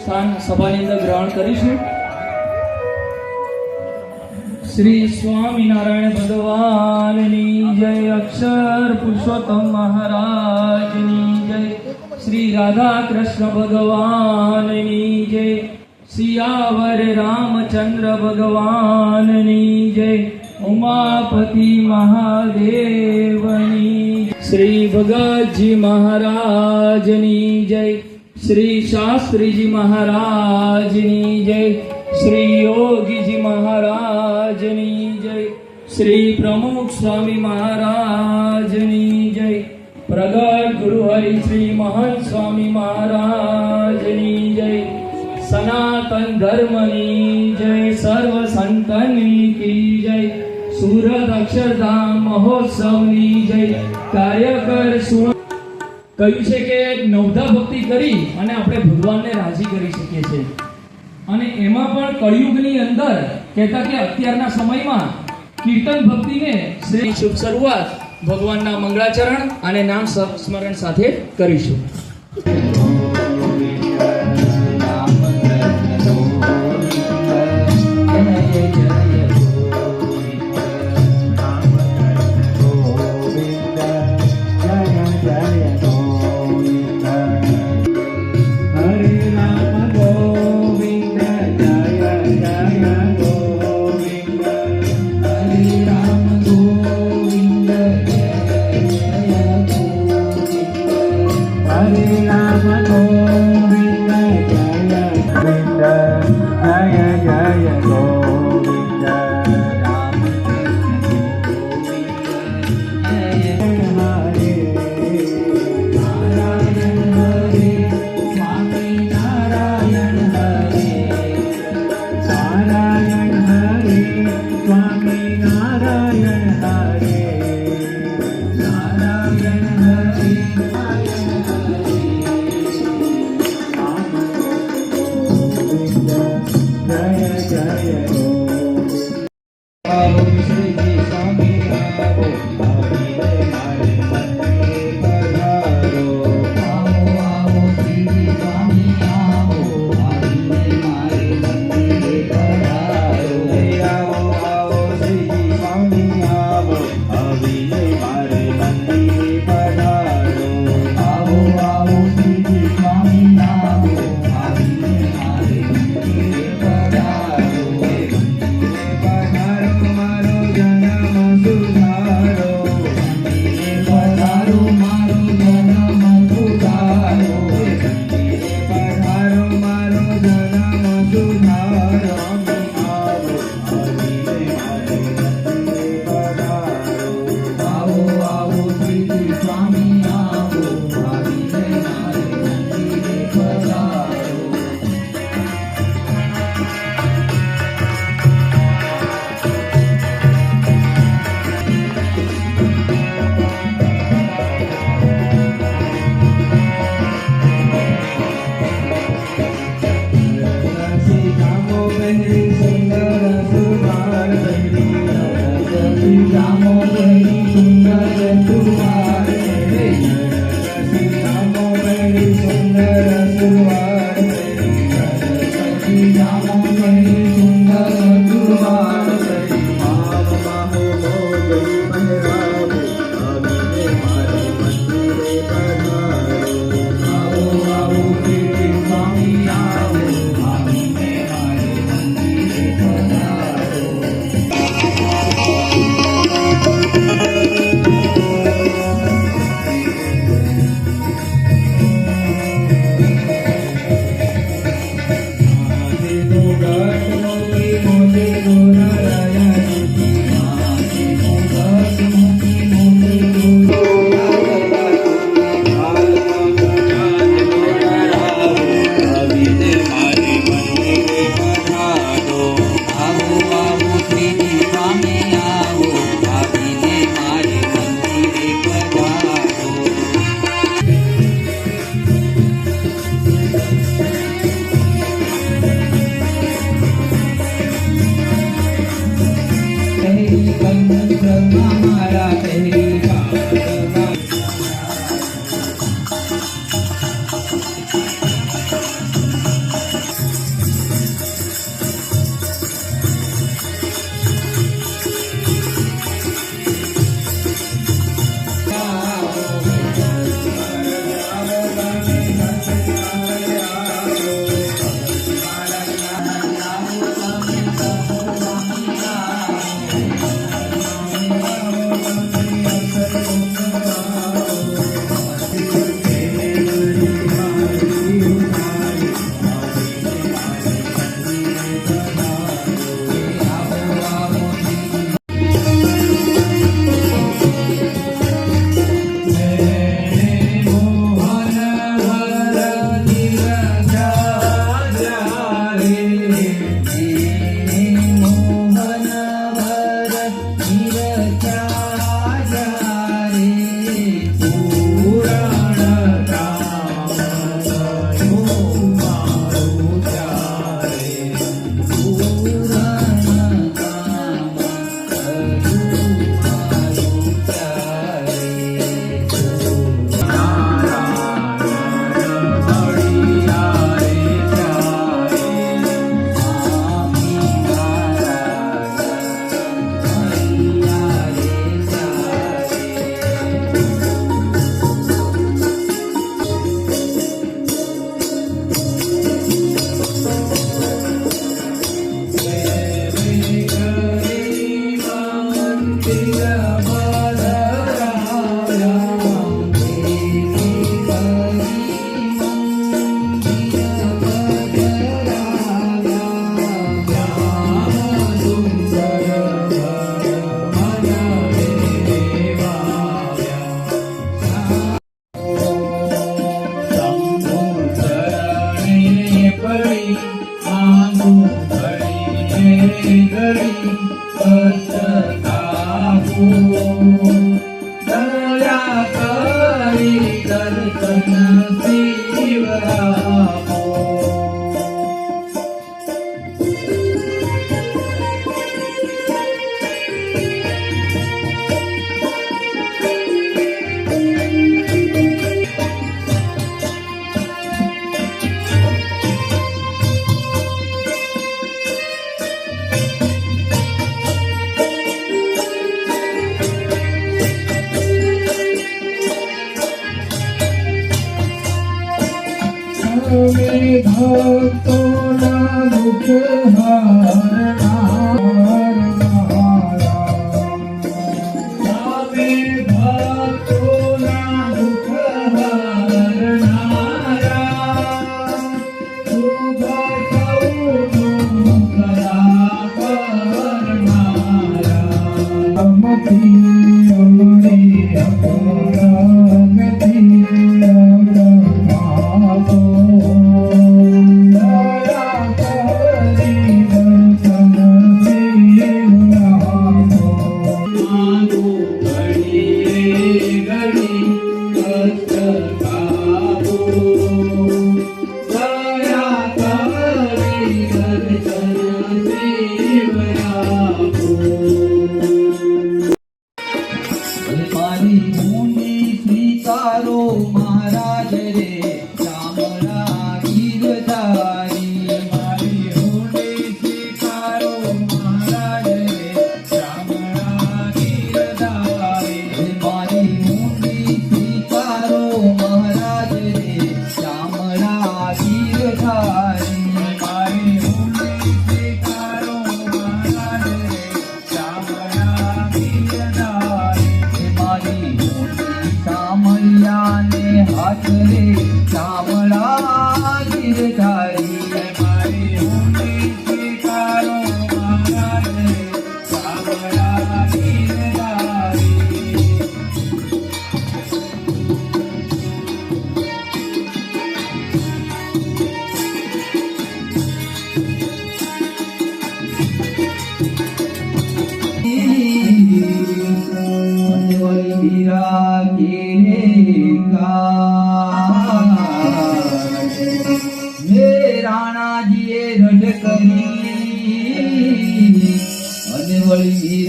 સ્થાન સભાની અંદર ગ્રહણ કરીશું શ્રી સ્વામિનારાયણ ભગવાનની જય અક્ષર પુરુષોત્તમ મહારાજની જય. શ્રી રાધા કૃષ્ણ ભગવાનની જય. સિયાવર રામચંદ્ર ભગવાનની જય. ઉમાપતિ મહાદેવની શ્રી ભગતજી મહારાજની જય. શ્રી શાસ્ત્રીજી મહારાજની જય, શ્રી યોગીજી મહારાજની જય, શ્રી પ્રમુખ સ્વામી મહારાજની જય, પ્રગટ ગુરુ હરિ શ્રી મહંત સ્વામી મહારાજની જય, સનાતન ધર્મની જય, સર્વ સંતની કી જય, સુરત અક્ષરધામ મહોત્સવની જય, કાર્યકર સુણ કહ્યું છે કે નવધા ભક્તિ કરી અને આપણે ભગવાનને રાજી કરી શકીએ છીએ. અને એમાં પણ કળિયુગની અંદર કહેતા કે અત્યારના સમયમાં કીર્તન ભક્તિને શ્રી શુભ શરૂઆત ભગવાનના મંગળાચરણ અને નામ સ- સ્મરણ સાથે કરીશું.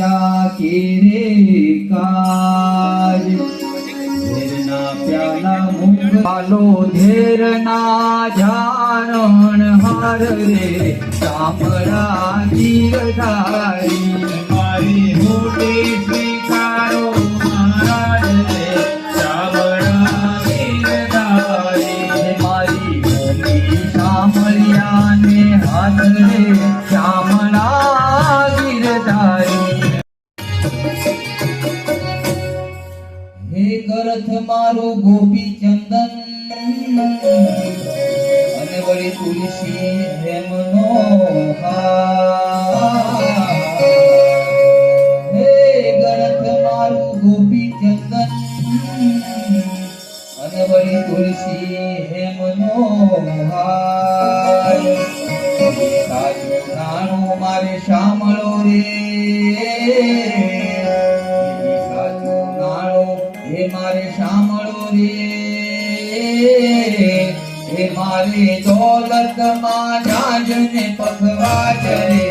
રાખીને કાજ ધેરના પ્યાલા મૂંગ હાલો ધેરના જારણ હાર રે. ચામડા ગીરડા મારું ગોપી ચંદન. અને વળી તુલસી પ્રેમનો હે ગણત મારું ગોપી ચંદન. અને વળી તુલસી હેમનો હાર. મારે શામળો રે. મારી દોલતમાં જાજ ને પગવા જરે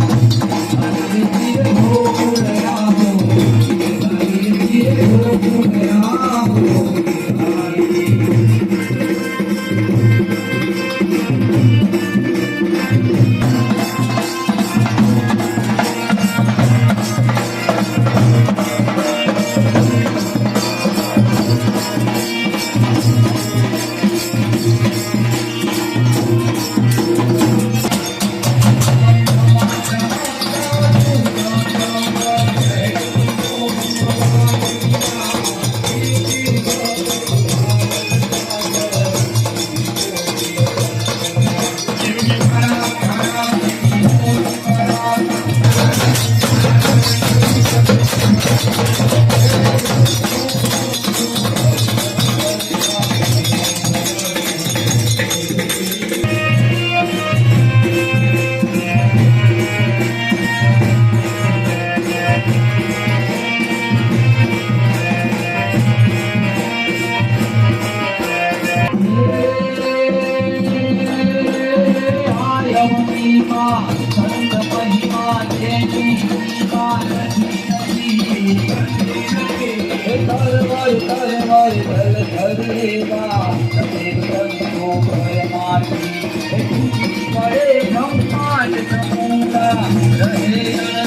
લટકાનો લટકાનો યાર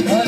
આને